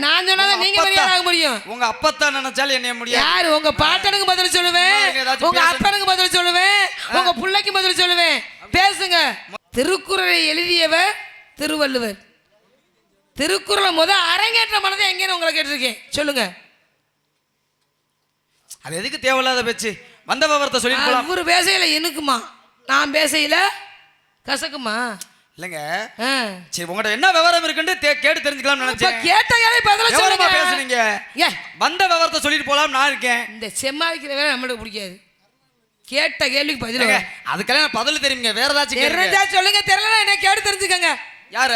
நான் சொன்னாதான் நீங்க ஆக முடியும். உங்க அப்பத்தான் நினைச்சாலும் என்ன முடியாது. யாரு? உங்க பாட்டனுக்கு பதில் சொல்லுவேன். உங்க. அப்பனுக்கு பதில் சொல்லுவேன். உங்க பிள்ளைக்கு பதில் சொல்லுவேன். பேசுங்க. திருக்குறளை எழுதியவர் திருவள்ளுவர். திருக்குறளை முத அரங்கேற்ற மனதை எங்கேன்னு உங்களை கேட்டிருக்கேன். சொல்லுங்க. அது எதுக்கு தேவையில்லாத பேச்சு? வந்த விவரத்தை போலாம். இவரு பேசையில இனுக்குமா நான் பேசையில கசக்குமா? இல்லைங்க. சரி உங்கள்ட்ட என்ன விவரம் இருக்குன்னு கேட்டு தெரிஞ்சுக்கலாம்னு இப்ப நினைச்சேன். கேட்ட கேள்வி பதில சொல்லுங்க பேசுனீங்க. ஏ. வந்த விவரத்தை சொல்லிட்டு போலாம் நான் இருக்கேன். இந்த செம்மாதிக்கிற வேலை நம்மளுக்கு பிடிக்காது. கேட்ட கேள்விக்கு பதில். அதுக்கெல்லாம் பதில் தெரியுங்க வேற ஏதாச்சும். தெரிஞ்சா சொல்லுங்க தெரியல என்ன கேட்டு தெரிஞ்சுக்கங்க. யாரு.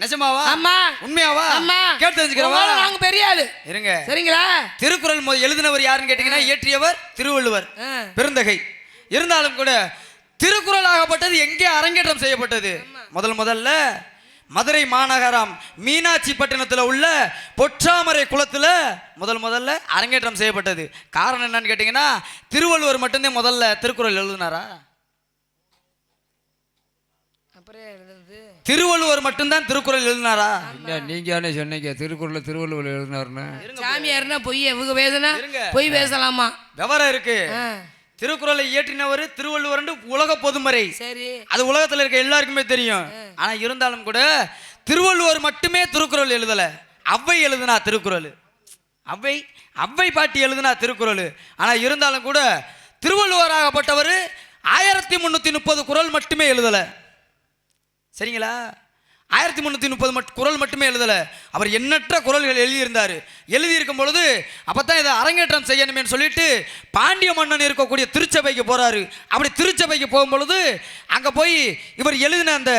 நிஜமாவா? ஆமா. உண்மையாவா? ஆமா. கேட்டு தெரிஞ்சுக்கிறவா? நாங்க பெரிய ஆளு. இருங்க. சரிங்களா? திருக்குறள் எழுதினவர் யாருன்னு கேட்டீங்கன்னா இயற்றியவர் திருவள்ளுவர். பெருந்தகை. இருந்தாலும் கூட திருக்குறள் ஆகப்பட்டது எங்கே அரங்கேற்றம் செய்யப்பட்டது? முதல் முதல்ல மதுரை மாநகரம் மீனாட்சி பட்டினத்தில் உள்ள பொற்றாமரை குளத்தில் முதல் முதல்ல அரங்கேற்றம் செய்யப்பட்டது. காரணம் என்னன்னு கேட்டிங்கன்னா திருவள்ளுவர் மட்டும்தான் முதல்ல திருக்குறள் எழுதினாரா? திருவள்ளுவர் மட்டும்தான் திருக்குறள் எழுதினாரா? இல்ல நீங்க சொன்னீங்க? திருக்குறள் திருவள்ளுவர் எழுதினாருன்னு. சாமியார்னா பொய். இவங்க பேசுனா. பொய் பேசலாமா? விவரம் இருக்கு. திருக்குறளை இயற்றினவர் திருவள்ளுவர் உலக பொதுமறை. சரி. அது உலகத்துல இருக்க எல்லாருக்குமே தெரியும். ஆனா இருந்தாலும் கூட திருவள்ளுவர் மட்டுமே திருக்குறள் எழுதல. அவ்வை எழுதுனா திருக்குறள். அவ்வை அவ்வை பாட்டி எழுதுனா திருக்குறள். ஆனா இருந்தாலும் கூட திருவள்ளுவராகப்பட்டவர் ஆயிரத்தி முந்நூற்றி முப்பது குறள் மட்டுமே எழுதல. சரிங்களா? ஆயிரத்தி முந்நூற்றி முப்பது மட் குறள் மட்டுமே எழுதலை. அவர் எண்ணற்ற குறள்கள் எழுதியிருந்தார். எழுதியிருக்கும் பொழுது அப்போ தான் இதை அரங்கேற்றம் செய்யணுமேன்னு சொல்லிட்டு பாண்டிய மன்னன் இருக்கக்கூடிய திருச்சபைக்கு போகிறாரு அப்படி திருச்சபைக்கு போகும் பொழுது அங்கே போய் இவர் எழுதின அந்த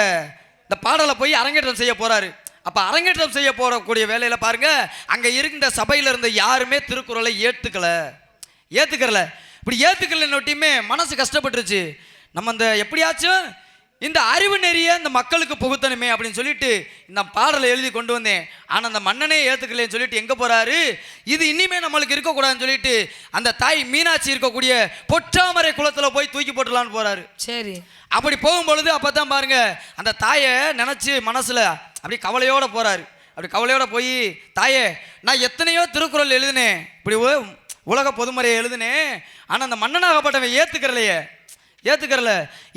இந்த பாடலை போய் அரங்கேற்றம் செய்ய போகிறாரு அப்போ அரங்கேற்றம் செய்ய போகக்கூடிய வேலையில் பாருங்கள் அங்கே இருந்த சபையில் இருந்த யாருமே திருக்குறளை ஏற்றுக்கல ஏற்றுக்கறல இப்படி ஏற்றுக்கலைன்னொட்டியுமே மனசு கஷ்டப்பட்டுருச்சு. நம்ம இந்த எப்படியாச்சும் இந்த அறிவு நெறிய இந்த மக்களுக்கு புகுத்தணுமே அப்படின்னு சொல்லிட்டு இந்த பாடலை எழுதி கொண்டு வந்தேன். ஆனால் அந்த மன்னனே ஏற்றுக்கலன்னு சொல்லிட்டு எங்கே போகிறாரு இது இனிமே நம்மளுக்கு இருக்கக்கூடாதுன்னு சொல்லிட்டு அந்த தாய் மீனாட்சி இருக்கக்கூடிய பொற்றாமரை குளத்தில் போய் தூக்கி போட்டுலான்னு போகிறாரு சரி. அப்படி போகும்பொழுது அப்போ தான் பாருங்க அந்த தாயை நினச்சி மனசில் அப்படி கவலையோட போகிறாரு அப்படி கவலையோட போய் தாயே நான் எத்தனையோ திருக்குறள் எழுதினேன். இப்படி உலக பொதுமறையை எழுதினேன். ஆனால் அந்த மன்னனாகப்பட்டவன் ஏற்றுக்கிறலையே ஏற்றுக்கிறல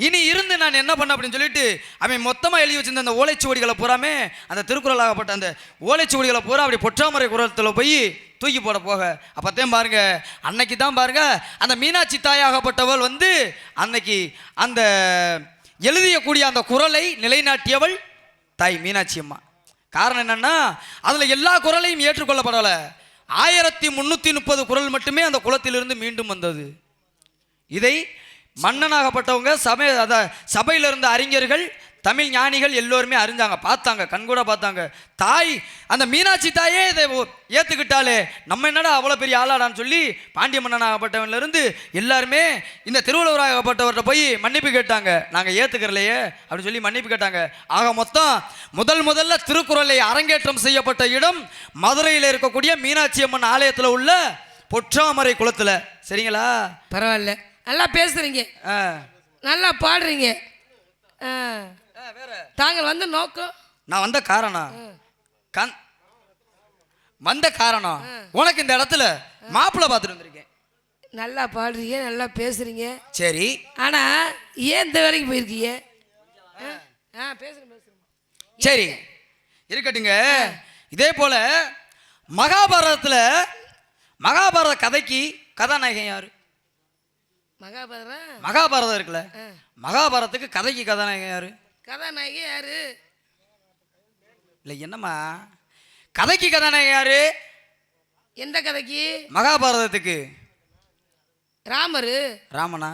இனி இருந்து நான் என்ன பண்ண அப்படின்னு சொல்லிட்டு அவன் மொத்தமாக எழுதி வச்சிருந்த அந்த ஓலைச்சுவடிகளை பூராமே அந்த திருக்குறளாகப்பட்ட அந்த ஓலைச்சுவடிகளை பூரா அப்படி பொற்றாமரை குரத்தில் போய் தூக்கி போட போக. அப்போத்தையும் பாருங்க அன்னைக்கு தான் பாருங்க அந்த மீனாட்சி தாயாகப்பட்டவள் வந்து அன்னைக்கு அந்த எழுதியக்கூடிய அந்த குரலை நிலைநாட்டியவள் தாய் மீனாட்சி அம்மா. காரணம் என்னன்னா அதில் எல்லா குரலையும் ஏற்றுக்கொள்ளப்படலை. ஆயிரத்தி முந்நூற்றி முப்பது குரல் மட்டுமே அந்த குளத்திலிருந்து மீண்டும் வந்தது. இதை மன்னனாகப்பட்டவங்க சபை அத சபையில் இருந்த அறிஞர்கள் தமிழ் ஞானிகள் எல்லோருமே அறிஞ்சாங்க பார்த்தாங்க கண்கூட பார்த்தாங்க. தாய் அந்த மீனாட்சி தாயே இதை ஏற்றுக்கிட்டாலே நம்ம என்னடா அவ்வளோ பெரிய ஆளாடான்னு சொல்லி பாண்டிய மன்னனாகப்பட்டவன்லேருந்து எல்லாருமே இந்த திருவள்ளுவராகப்பட்டவர்கிட்ட போய் மன்னிப்பு கேட்டாங்க. நாங்கள் ஏற்றுக்கிறலையே அப்படின்னு சொல்லி மன்னிப்பு கேட்டாங்க. ஆக மொத்தம் முதல் முதல்ல திருக்குறளை அரங்கேற்றம் செய்யப்பட்ட இடம் மதுரையில் இருக்கக்கூடிய மீனாட்சி அம்மன் ஆலயத்தில் உள்ள பொற்றாமரை குளத்தில். சரிங்களா? பரவாயில்ல. நல்லா பேசுறீங்க. நல்லா பாடுறீங்க. தாங்கள் வந்து நோக்கம்? நான் வந்த காரணம். கண் வந்த காரணம். உனக்கு இந்த இடத்துல மாப்பிள்ளை பார்த்துட்டு வந்திருக்கேன். நல்லா பாடுறீங்க நல்லா பேசுறீங்க. சரி. ஆனா ஏன் இந்த வேலைக்கு போயிருக்கீங்க? ஆ பேசுறேன் பேசுறேன் சரி. இருக்கட்டுங்க. இதே போல மகாபாரதத்தில் மகாபாரத கதைக்கு கதாநாயகன் யாரு? மகாபாரதம்? மகாபாரதம் இருக்குல்ல. மகாபாரதத்துக்கு கதைக்கு கதாநாயகன் யாரு? கதாநாயகி யாரு? இல்லை என்னம்மா? கதைக்கு கதாநாயகன் யாரு? எந்த கதைக்கு? மகாபாரதத்துக்கு. ராமரு. ராமனா.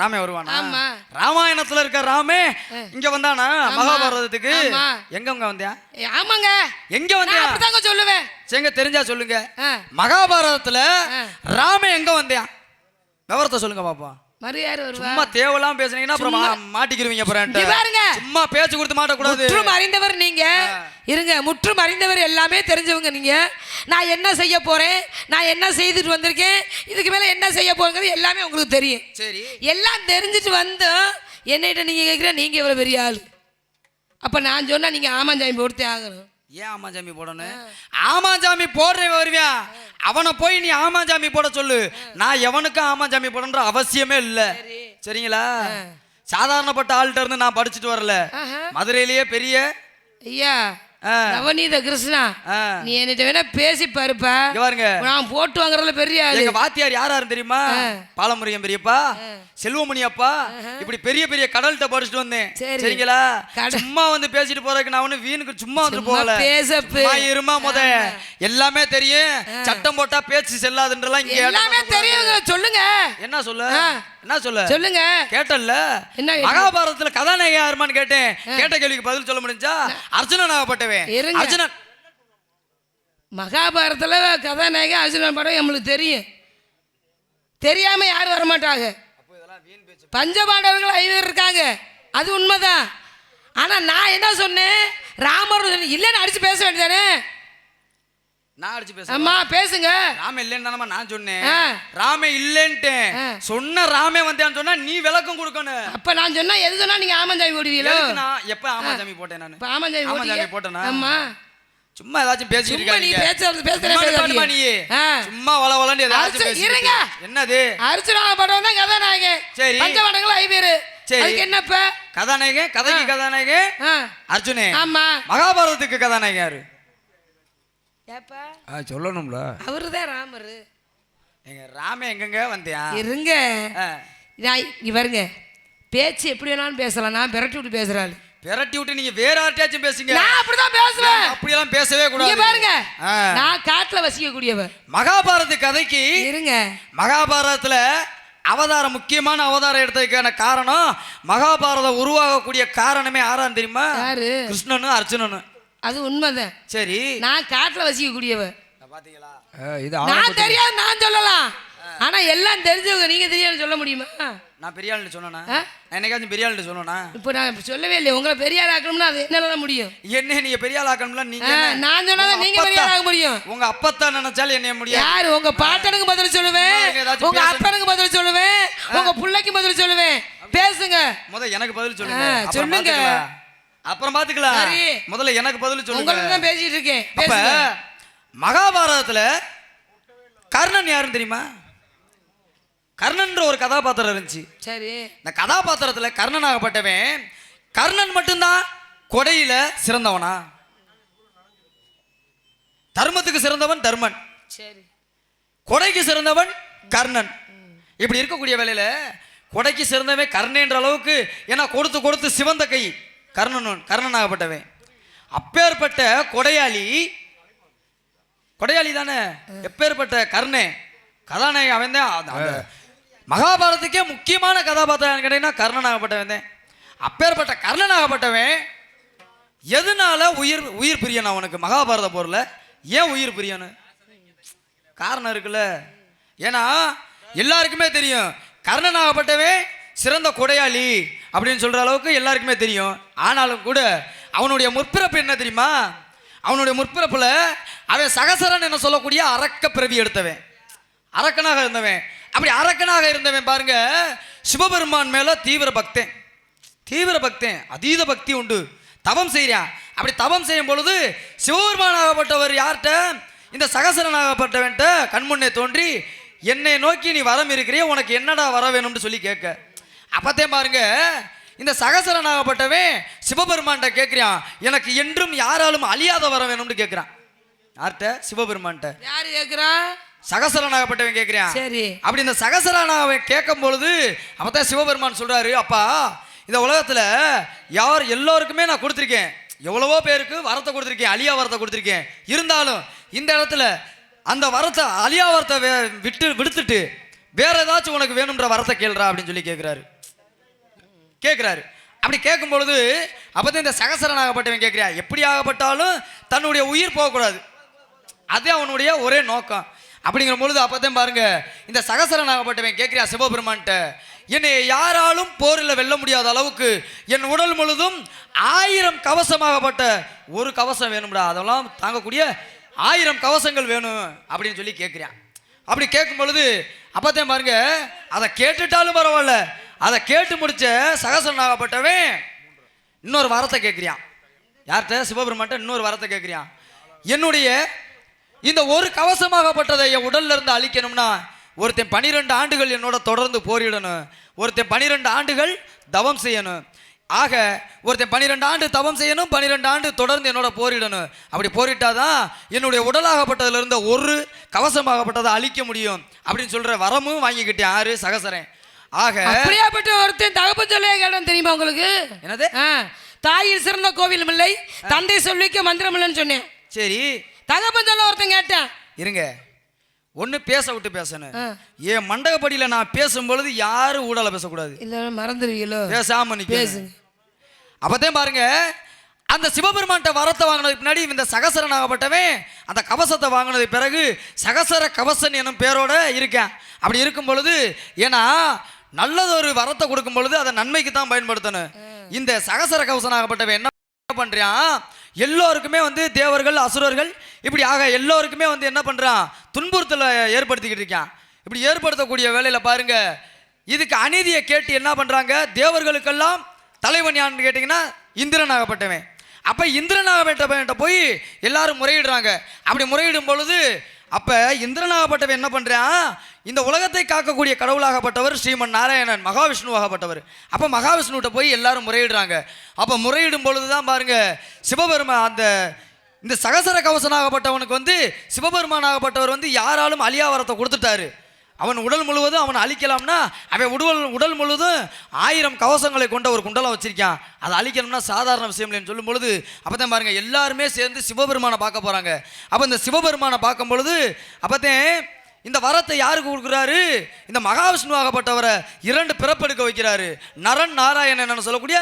ராமே வருவானா? ஆமா. ராமாயணத்துல இருக்க ராமே இங்க வந்தானா? மகாபாரதத்துக்கு. எங்க அங்க வந்தியா? ஆமாங்க. எங்க வந்தியா? அப்படிதாங்க சொல்லுவேன். எங்க தெரிஞ்சா சொல்லுங்க. மகாபாரதத்துல. ராமே எங்க வந்தியா? விவரத்தை சொல்லுங்க பாப்போம். மறு யாரு வருவா? சும்மா தேவலாம் பேசுனீங்கன்னா அப்புறம் மாட்டிக்கிருவீங்க அப்புறம் பாருங்க. சும்மா பேச்சு கொடுத்து மாட்டக்கூடாது. முற்றும் அறிந்தவர் நீங்க. இருங்க முற்றும் அறிந்தவர் எல்லாமே தெரிஞ்சவங்க நீங்க. நான் என்ன செய்ய போறேன்? நான் என்ன செய்துட்டு வந்திருக்கேன்? இதுக்கு மேல என்ன செய்ய போறேங்கிறது எல்லாமே உங்களுக்கு தெரியும். சரி. எல்லாம் தெரிஞ்சுட்டு வந்தும் என்னகிட்ட நீங்க கேட்குற நீங்க இவ்வளவு பெரிய ஆளு. அப்ப நான் சொன்னா நீங்க ஆமாஞ்சாமி போடுத்தே ஆகணும். ஏன் ஆமாஞ்சாமி போடணும்? ஆமாஞ்சாமி போடுறவன் வருவியான் அவனை போய் நீ ஆமாஞ்சாமி போட சொல்லு. நான் எவனுக்கும் ஆமாஞ்சாமி போடன்ற அவசியமே இல்லை. சரிங்களா? சாதாரணப்பட்ட ஆள்கிட்ட இருந்து நான் படிச்சுட்டு வரல. மதுரையிலேயே பெரிய ஐயா. நவநீத கிருஷ்ணா. நீ என்கிட்ட வேணா பேசி பாருப்பா. பாருங்க. நான் போட்டு வாங்குறதுல பெரிய எங்க வாத்தியார் யாராரு தெரியுமா? பாலமுருகன் பெரியப்பா. செல்வமணி அப்பா இப்படி பெரிய பெரிய கடல்கிட்ட படிச்சுட்டு வந்தேன். சரி. சரிங்களா. சும்மா வந்து பேசிட்டு போறதுக்கு நான் ஒண்ணு வீணுக்கு சும்மா வந்து போகல. இருமா முத. எல்லாமே தெரியும். சட்டம் போட்டா பேச்சு செல்லாதுன்றலாம் இங்க எல்லாமே தெரியுங்க. சொல்லுங்க. என்ன சொல்ல. என்ன சொல்ல? சொல்லுங்க. கேட்டல்ல? என்ன? மகாபாரதத்துல கதாநாயகி யாருமான்னு கேட்டேன். கேட்ட கேள்விக்கு பதில் சொல்ல முடிஞ்சா அர்ஜுனன் ஆகப்பட்டவன். அர்ஜுனன். மகாபாரதத்துல கதாநாயகன் அர்ஜுனன் படம் நம்மளுக்கு தெரியும். தெரியாம யாரும் வரமாட்டாங்க. பஞ்சபாண்டவர்கள் ஐவர் இருக்காங்க. அது உண்மைதான். ஆனா நான் என்ன சொன்னேன்? ராமர் இல்லைன்னு அடிச்சு பேச வேண்டியதானே? நான் அடிச்சு பேசுறேன் அம்மா பேசுங்க. ராம இல்லைன்னு நான் சொன்னேன். ராமே இல்லைன்ட்டேன். சொன்ன ராமே வந்தேன்னு சொன்னா நீ விளக்கம் கொடுக்கணும். அப்ப நான் சொன்னா எது சொன்னா நீங்க ஆமஞ்சாமி போடுவீங்களோ? நான் எப்ப ஆமாஞ்சாமி போட்டேன் நானு? ஆமஞ்சாமி ஆமாஞ்சாமி போட்டேனா? ஆமா சும்மா ஏதாச்சும் பேசிட்டு சும்மா நீ. பேசுறது. நிப்பாட்டுமா நீ. சும்மா வள வளன்னு ஏதாச்சும் இருங்க. இருக்க. என்னது? அர்ஜுனா படம் தான் கதாநாயகன். சரி. பஞ்சபாண்டங்கள் ஐவர். சரி. என்னப்ப? கதாநாயகன்? கதைக்கு கதாநாயகன்? ஆ. அர்ஜுனே. ஆமா. மகாபாரதத்துக்கு கதாநாயகன் யாரு? ஏப்பா? ஆ சொல்லணும்ல. அவருதான் ராமரு? எங்க ராமே எங்கெங்க வந்தியா? இருங்க. இங்க பாருங்க. பேச்சு எப்படி வேணாலும் பேசலாம். நான் விரட்டி விட்டு பேசுறாள் விரட்டி விட்டு நீங்க வேற யார்ட்டாச்சும் பேசுங்க. நான் அப்படிதான் பேசுவேன். அப்படியெல்லாம் பேசவே கூடாது. பாருங்க. நான் காட்டுல வசிக்க கூடியவ மகாபாரத கதைக்கு இருங்க. மகாபாரதத்துல அவதாரம் முக்கியமான அவதாரம் எடுத்ததுக்கான காரணம் மகாபாரதம் உருவாகக்கூடிய காரணமே யாரான்னு தெரியுமா? யாரு? கிருஷ்ணனும் அர்ஜுனனும் அது உண்மைதான். சரி. நான் காட்டுல வசிக்க கூடியவ பாத்தீங்களா? இது நான் தெரியாது நான் சொல்லலாம். ஆனா எல்லாம் தெரிஞ்சவங்க நீங்க தெரியாது சொல்ல முடியுமா? நான் பெரிய ஆளுன்னு சொன்னேனா? ஆ? நான் என்னைக்காச்சும் பெரிய சொன்னேனா? இப்போ நான் சொல்லவே இல்லை உங்களை பெரிய ஆள் ஆக்கணும்னா அது என்னால முடியும்? என்ன நீங்க பெரிய ஆள் ஆக்கணும்ல நீங்க? நான் உங்க நீங்க பெரிய ஆள் ஆக முடியும். உங்க அப்பத்தான் நினைச்சாலும் என்ன முடியாது. யாரு? உங்க பாட்டனுக்கு பதில் சொல்லுவேன். உங்க. அப்பனுக்கு பதில் சொல்லுவேன். உங்க பிள்ளைக்கு பதில் சொல்லுவேன். பேசுங்க. முத எனக்கு பதில் சொல்லுங்க. சொல்லுங்க. அப்புறம் பாத்துக்கலாம். முதல்ல எனக்கு பதில் சொல்லுங்க. பேசிட்டு இருக்கேன். அப்ப மகாபாரதத்துல கர்ணன் யாருன்னு தெரியுமா? கர்ணன்ற ஒரு கதாபாத்திரம் இருந்துச்சு. சரி. இந்த கதாபாத்திரத்துல கர்ணனாகப்பட்டவன் கர்ணன் மட்டும்தான் கொடையில சிறந்தவனா? தர்மத்துக்கு சிறந்தவன் தர்மன். சரி. கொடைக்கு சிறந்தவன் கர்ணன். இப்படி இருக்கக்கூடிய வேலையில கொடைக்கு சிறந்தவன் கர்ணன்ற அளவுக்கு ஏன்னா கொடுத்து கொடுத்து சிவந்த கை. கர்ணன் கர்ணனாகப்பட்டவன். அப்பேற்பட்ட கொடையாளி கொடையாளி தானே? எப்பேற்பட்ட கர்ணே? கதாநாயகன் அவன் தான். மகாபாரதத்துக்கே முக்கியமான கதாபாத்திரம் கேட்டீங்கன்னா கர்ணனாகப்பட்டவன் தான். அப்பேற்பட்ட கர்ணனாகப்பட்டவன் எதனால உயிர் உயிர் பிரியன் அவனுக்கு மகாபாரத போர்ல. ஏன் உயிர் பிரியனு? காரணம் இருக்குல்ல. ஏன்னா எல்லாருக்குமே தெரியும். கர்ணனாகப்பட்டவன் சிறந்த கொடையாளி அப்படின்னு சொல்ற அளவுக்கு எல்லாருக்குமே தெரியும். ஆனாலும் கூட அவனுடைய முற்பிறப்பு என்ன தெரியுமா? அவனுடைய முற்பிறப்பில் அவன் சகசரன் என்ன சொல்லக்கூடிய அரக்க பிறவி எடுத்தவன். அரக்கனாக இருந்தவன். அப்படி அரக்கனாக இருந்தவன் பாருங்க சிவபெருமான் மேலே தீவிர பக்தன். தீவிர பக்தன் அதீத பக்தி உண்டு. தவம் செய்கிறான் அப்படி தவம் செய்யும் பொழுது சிவபெருமானாகப்பட்டவர் யார்கிட்ட? இந்த சகசரனாகப்பட்டவன்ட்ட கண்முன்னே தோன்றி என்னை நோக்கி நீ வரம் இருக்கிறிய உனக்கு என்னடா வர வேணும்னு சொல்லி கேட்க. அப்பத்தே பாருங்க இந்த சகசரனாகப்பட்டவன் சிவபெருமான்கிட்ட கேட்கிறான் எனக்கு என்றும் யாராலும் அழியாத வர வேணும்னு கேட்கிறான் யார்கிட்ட? சிவபெருமான்கிட்ட. யாரு கேக்குறா? சகசரனாகப்பட்டவன் கேட்கிறான் சரி. அப்படி இந்த சகசரனாகவன் கேட்கும் பொழுது அப்பதான் சிவபெருமான் சொல்றாரு அப்பா இந்த உலகத்துல யார் எல்லோருக்குமே நான் கொடுத்துருக்கேன். எவ்வளவோ பேருக்கு வரத்தை கொடுத்துருக்கேன் அழியா வரத்தை கொடுத்துருக்கேன். இருந்தாலும் இந்த இடத்துல அந்த வரத்தை அழியா வரத்தை விட்டு விடுத்துட்டு வேற ஏதாச்சும் உனக்கு வேணும்ன்ற வரத்தை கேளுடா அப்படின்னு சொல்லி கேட்குறாரு கேட்குறாரு அப்படி கேட்கும் பொழுது அப்போ இந்த சகசரனாகப்பட்டவன் கேட்குறியா எப்படி ஆகப்பட்டாலும் தன்னுடைய உயிர் போகக்கூடாது. அது அவனுடைய ஒரே நோக்கம். அப்படிங்கிற பொழுது அப்பதான் பாருங்க இந்த சகசரனாகப்பட்டவன் கேட்குறியா சிவபெருமான்ட்ட என்னை யாராலும் போரில் வெல்ல முடியாத அளவுக்கு என் உடல் முழுதும் ஆயிரம் கவசமாகப்பட்ட ஒரு கவசம் வேணும்டா. அதெல்லாம் தாங்கக்கூடிய ஆயிரம் கவசங்கள் வேணும் அப்படின்னு சொல்லி கேட்குறான் அப்படி கேட்கும் பொழுது அப்போதான் பாருங்க அதை கேட்டுட்டாலும் பரவாயில்ல. அதை கேட்டு முடிச்ச சகசரனாகப்பட்டவன் இன்னொரு வரத்தை கேட்குறியான் யார்கிட்ட? சிவபெருமான்ட்ட இன்னொரு வரத்தை கேட்குறியான் என்னுடைய இந்த ஒரு கவசமாகப்பட்டதை என் உடல்ல இருந்து அழிக்கணும்னா ஒருத்தன் பனிரெண்டு ஆண்டுகள் என்னோட தொடர்ந்து போரிடணும். ஒருத்தன் பனிரெண்டு ஆண்டுகள் தவம் செய்யணும். ஆக ஒருத்தன் பன்னிரெண்டு ஆண்டு தவம் செய்யணும் பன்னிரெண்டு ஆண்டு தொடர்ந்து என்னோட போரிடணும். அப்படி போரிட்டாதான் என்னுடைய உடலாகப்பட்டதுல இருந்த ஒரு கவசமாகப்பட்டதை அழிக்க முடியும் அப்படின்னு சொல்ற வரமும் வாங்கிக்கிட்டேன். ஆறு சகசரன். ஆக அப்படியாப்பட்ட ஒருத்தன் தகப்பன் சொல்லிய கேட்டான் தெரியுமா உங்களுக்கு? என்னது? தாயில் சிறந்த கோவிலும் இல்லை தந்தை சொல்லிக்க மந்திரம் இல்லைன்னு சொன்னேன். சரி. தகப்பன் சொல்ல ஒருத்தன் கேட்டான். இருங்க. ஒன்று பேச விட்டு பேசணும். என் மண்டகப்படியில் நான் பேசும் பொழுது யாரும் ஊடால பேசக்கூடாது. இல்ல மறந்துடுவீங்களோ? பேசாம பேசுங்க. அப்பதான் பாருங்க அந்த சிவபெருமான்ட்ட வரத்தை வாங்கினதுக்கு பின்னாடி இந்த சகசரனாகப்பட்டவன் அந்த கவசத்தை வாங்கினது பிறகு சகசர கவசன் எனும் பேரோட இருக்கேன். அப்படி இருக்கும் பொழுது ஏன்னா நல்லதொரு வரத்தை கொடுக்கும் பொழுது அதை நன்மைக்கு தான் பயன்படுத்தணும். இந்த சகசர கவசனாகப்பட்டவன் என்ன பண்றான்? எல்லோருக்குமே வந்து தேவர்கள் அசுரர்கள் இப்படி ஆக எல்லோருக்குமே வந்து என்ன பண்றான்? துன்புறுத்தலை ஏற்படுத்திக்கிட்டு இருக்கான். இப்படி ஏற்படுத்தக்கூடிய வேலையில பாருங்க. இதுக்கு அநீதியை கேட்டு என்ன பண்றாங்க? தேவர்களுக்கெல்லாம் தலைவன் யான்னு கேட்டிங்கன்னா இந்திரனாகப்பட்டவன். அப்போ இந்திரனாகப்பட்டவன்கிட்ட போய் எல்லாரும் முறையிடுறாங்க. அப்படி முறையிடும் பொழுது அப்போ இந்திரனாகப்பட்டவன் என்ன பண்ணுறான் இந்த உலகத்தை காக்கக்கூடிய கடவுளாகப்பட்டவர் ஸ்ரீமன் நாராயணன் மகாவிஷ்ணுவாகப்பட்டவர். அப்போ மகாவிஷ்ணுகிட்ட போய் எல்லாரும் முறையிடுறாங்க. அப்போ முறையிடும் பொழுது தான் பாருங்க சிவபெருமா அந்த இந்த சகசர கவசனாகப்பட்டவனுக்கு வந்து சிவபெருமானாகப்பட்டவர் வந்து யாராலும் அழியாவரத்தை கொடுத்துட்டாரு. அவன் உடல் முழுவதும் அவன் அழிக்கலாம்னா அவன் உடல் உடல் முழுவதும் ஆயிரம் கவசங்களை கொண்ட ஒரு குண்டலம் வச்சிருக்கான். அதை அழிக்கணும்னா சாதாரண விஷயம் இல்லைன்னு சொல்லும் பொழுது அப்போ தான் பாருங்கள் எல்லாருமே சேர்ந்து சிவபெருமானை பார்க்க போகிறாங்க அப்போ இந்த சிவபெருமானை பார்க்கும் பொழுது அப்பதான் இந்த வரத்தை யாருக்கு கொடுக்குறாரு? இந்த மகாவிஷ்ணுவாகப்பட்டவரை இரண்டு பிறப்பெடுக்க வைக்கிறாரு. நரன் நாராயணன் சொல்லக்கூடிய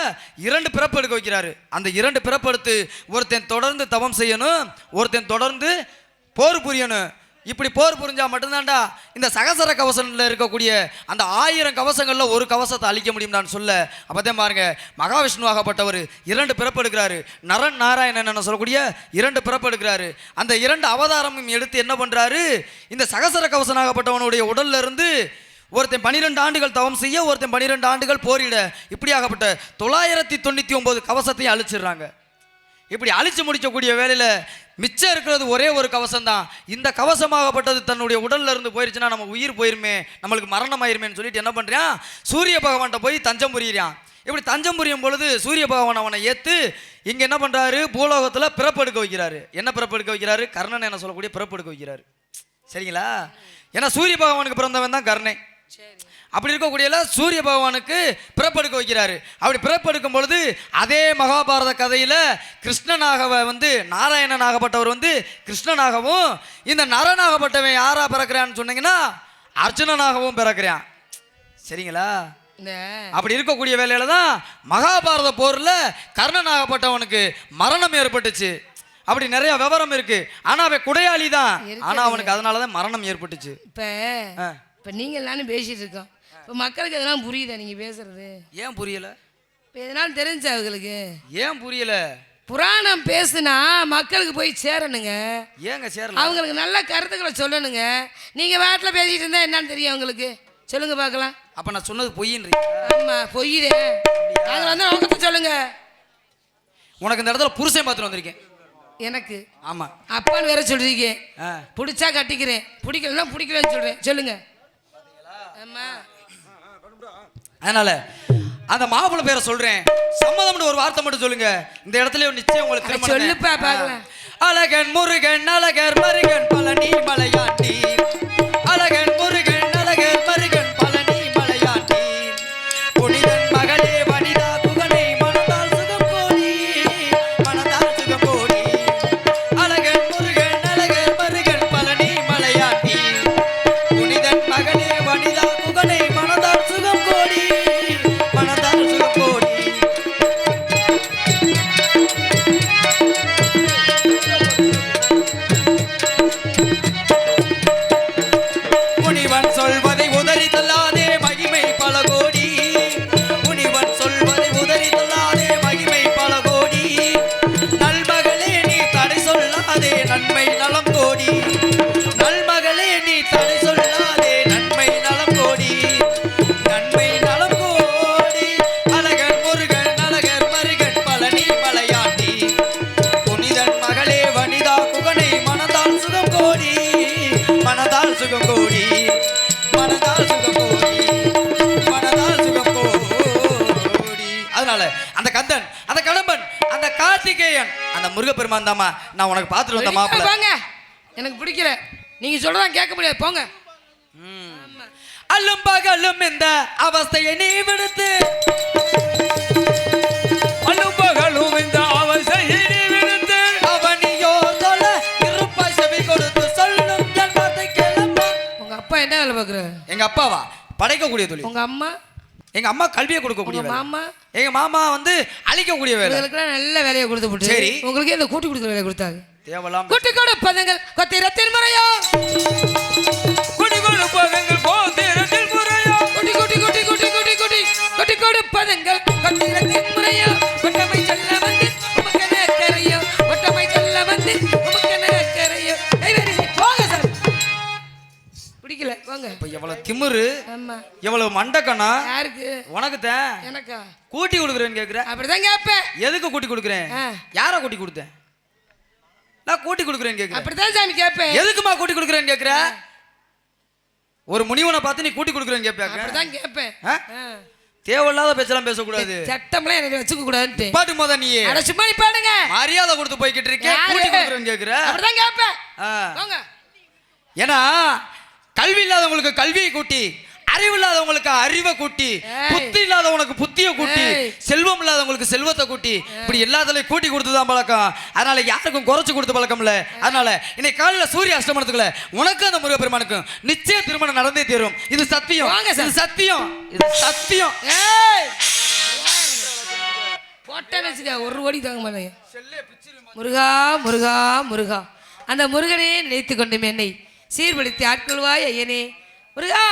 இரண்டு பிறப்பெடுக்க வைக்கிறாரு. அந்த இரண்டு பிறப்பெடுத்து ஒருத்தன் தொடர்ந்து தவம் செய்யணும் ஒருத்தன் தொடர்ந்து போர் புரியணும். இப்படி போர் புரிஞ்சா மட்டும்தான்டா இந்த சகசர கவசங்களில் இருக்கக்கூடிய அந்த ஆயிரம் கவசங்களில் ஒரு கவசத்தை அழிக்க முடியும் நான் சொல்ல. அப்போதே பாருங்க மகாவிஷ்ணுவாகப்பட்டவர் இரண்டு பிறப்பெடுக்கிறாரு நரன் நாராயணன் சொல்லக்கூடிய இரண்டு பிறப்பெடுக்கிறாரு அந்த இரண்டு அவதாரமும் எடுத்து என்ன பண்ணுறாரு இந்த சகசர கவசனாகப்பட்டவனுடைய உடல்ல இருந்து ஒருத்தன் பன்னிரெண்டு ஆண்டுகள் தவம் செய்ய ஒருத்தன் பன்னிரெண்டு ஆண்டுகள் போரிட இப்படியாகப்பட்ட தொள்ளாயிரத்தி தொண்ணூற்றி ஒம்பது கவசத்தையும் அழிச்சிடுறாங்க. இப்படி அழிச்சு முடிக்கக்கூடிய வேலையில் மிச்சம் இருக்கிறது ஒரே ஒரு கவசம் தான் இந்த கவசமாகப்பட்டது தன்னுடைய உடல்ல இருந்து போயிருச்சுன்னா நம்ம உயிர் போயிருமே நம்மளுக்கு மரணம் ஆயிருமேன்னு சொல்லிட்டு என்ன பண்ணுறான் சூரிய பகவான்கிட்ட போய் தஞ்சம் புரியிறான். இப்படி தஞ்சம் புரியும் பொழுது சூரிய பகவான் அவனை ஏற்று இங்கே என்ன பண்ணுறாரு பூலோகத்தில் பிறப்பெடுக்க வைக்கிறாரு. என்ன பிறப்பெடுக்க வைக்கிறாரு? கர்ணன் என்ன சொல்லக்கூடிய பிறப்பெடுக்க வைக்கிறாரு. சரிங்களா? ஏன்னா சூரிய பகவானுக்கு பிறந்தவன் தான் கர்ணன் அப்படி இருக்கக்கூடியல சூரிய பகவானுக்கு பிறப்பெடுக்க வைக்கிறாரு. அப்படி பிறப்பெடுக்கும் பொழுது அதே மகாபாரத கதையில கிருஷ்ணனாக வந்து நாராயணனாகப்பட்டவர் வந்து கிருஷ்ணனாகவும் இந்த நரனாகப்பட்டவன் யாரா பிறக்கிறான்னு சொன்னீங்கன்னா அர்ஜுனனாகவும் பிறக்கிறான். சரிங்களா? அப்படி இருக்கக்கூடிய வேலையில தான் மகாபாரத போர்ல கர்ணனாகப்பட்டவனுக்கு மரணம் ஏற்பட்டுச்சு. அப்படி நிறைய விவரம் இருக்கு. ஆனா அவன் குடையாளி தான். ஆனா அவனுக்கு அதனால தான் மரணம் ஏற்பட்டுச்சு. இப்ப. இப்ப நீங்க எல்லாரும் பேசிட்டு இருக்கோம். இப்ப மக்களுக்கு எதெல்லாம் புரியுதா நீங்க பேசுறது? ஏன் புரியல? இப்ப எதனால தெரிஞ்சா அவங்களுக்கு. ஏன் புரியல? புராணம் பேசுனா மக்களுக்கு போய் சேரணுங்க. ஏங்க சேரல? அவங்களுக்கு நல்ல கருத்துக்களை சொல்லணுங்க. நீங்க வாட்டில் பேசிட்டு இருந்தா என்னன்னு தெரியும் அவங்களுக்கு சொல்லுங்க பார்க்கலாம். அப்ப நான் சொன்னது பொய்யின்றீங்க. ஆமா பொய்யுதே நாங்கள் வந்து நோக்கத்தை சொல்லுங்க. உனக்கு இந்த இடத்துல புருஷன் பார்த்துட்டு வந்திருக்கேன். எனக்கு? ஆமா. அப்பான்னு வேற சொல்றீங்க. பிடிச்சா கட்டிக்கிறேன். பிடிக்கலன்னா பிடிக்கலன்னு சொல்றேன். சொல்லுங்க. ஆமா. அதனால அந்த மாப்பிள்ளை பேரை சொல்றேன். சம்மதம்னு ஒரு வார்த்தை மட்டும் சொல்லுங்க. இந்த இடத்துல நிச்சயம் உங்களுக்கு சொல்லுப்பா. அழகன் முருகன் அழகர் மருகன் பழனி மலையாண்டி தாமா நான் உனக்கு பார்த்துட்டு வந்த மாப்பிள்ள. போங்க எனக்கு பிடிக்கல. நீங்க சொல்றதான் கேட்க முடியாது. போங்க. அல்லும் பகலும் இந்த அவஸ்தையை நீ விடுத்து. அல்லும் பகலும் இந்த அவசையினி விழுந்து அவனியோ தொல இருப்பாய் செவி கொடுத்து சொல்லும் என் வார்த்தை கேளப்பா உங்க அப்பா என்ன வேலை பாக்குற எங்க அப்பாவா? படைக்கக்கூடிய தொழில். உங்க அம்மா? எங்க அம்மா கல்வியை கொடுக்கக்கூடிய. மாமா? எங்க மாமா வந்து அழிக்கக்கூடிய வேலை. நல்ல வேலையை கொடுத்து போட்டு சரி. உங்களுக்கு இந்த கூட்டி கொடுக்குற வேலையை கொடுத்தாங்க தேவலாம் கூட்டி கொடுப்பதுங்கள் கொத்திரத்தின் முறையோ குடி கொடுப்பதங்கள் போத்திரத்தில் முறையோ குட்டி குட்டி குட்டி குட்டி குட்டி குட்டி குட்டி கொடுப்பதுங்கள் கொத்திரத்தின் முறையோ போங்க இப்ப எவ்வளவு திமிரு ஆமா. எவ்வளவு மண்டக்கணா யாருக்கு? உனக்கு தான் எனக்கா? கூட்டி கொடுக்குறேன்னு கேக்குற. அப்படிதான் கேட்பேன் எதுக்கு கூட்டி கொடுக்குறேன். யாரை கூட்டி கொடுத்தேன்? நான் கூட்டி கொடுக்குறேன்னு கேக்குறேன் அப்படிதான் சாமி கேட்பேன் எதுக்குமா கூட்டி கொடுக்குறேன்னு கேக்குற? ஒரு முனிவனை பார்த்து நீ கூட்டி கொடுக்குறேன்னு கேட்பாங்க அப்படிதான் கேட்பேன். தேவையில்லாத பேச்செல்லாம் பேசக்கூடாது. சட்டம்லாம் எனக்கு வச்சுக்க கூடாதுன்ட்டு. பாட்டு மோத நீ சும்மா நீ பாடுங்க மரியாதை கொடுத்து போய்கிட்டு இருக்கேன்? கூட்டி கொடுக்குறேன்னு கேக்குற? அப்படிதான் கேட்பேன் ஏன்னா இல்லாதவங்களுக்கு கல்வியை கூட்டி அறிவு இல்லாதவங்களுக்கு அறிவை கூட்டி. புத்தி இல்லாதவங்களுக்கு புத்தியை கூட்டி. செல்வம் இல்லாதவங்களுக்கு செல்வத்தை கூட்டி இப்படி எல்லாத்துலயும் கூட்டி கொடுத்து தான் பழக்கம். அதனால யாருக்கும் குறைச்சு கொடுத்து பழக்கம் இல்ல. அதனால இன்னைக்கு காலையில சூரிய அஷ்டமனத்துக்குள்ள உனக்கு அந்த முருகப்பெருமானுக்கும் நிச்சய திருமணம் நடந்தே தீரும். இது சத்தியம். இது சத்தியம். இது சத்தியம். போட்டேன்னு வச்சுக்க ஒரு ஓடி தாங்க மாட்டேங்க. முருகா முருகா முருகா. அந்த முருகனே நினைத்து கொண்டும் என்னை சீர்படுத்தி ஆட்கொள்வாய் ஐயனே. முருகா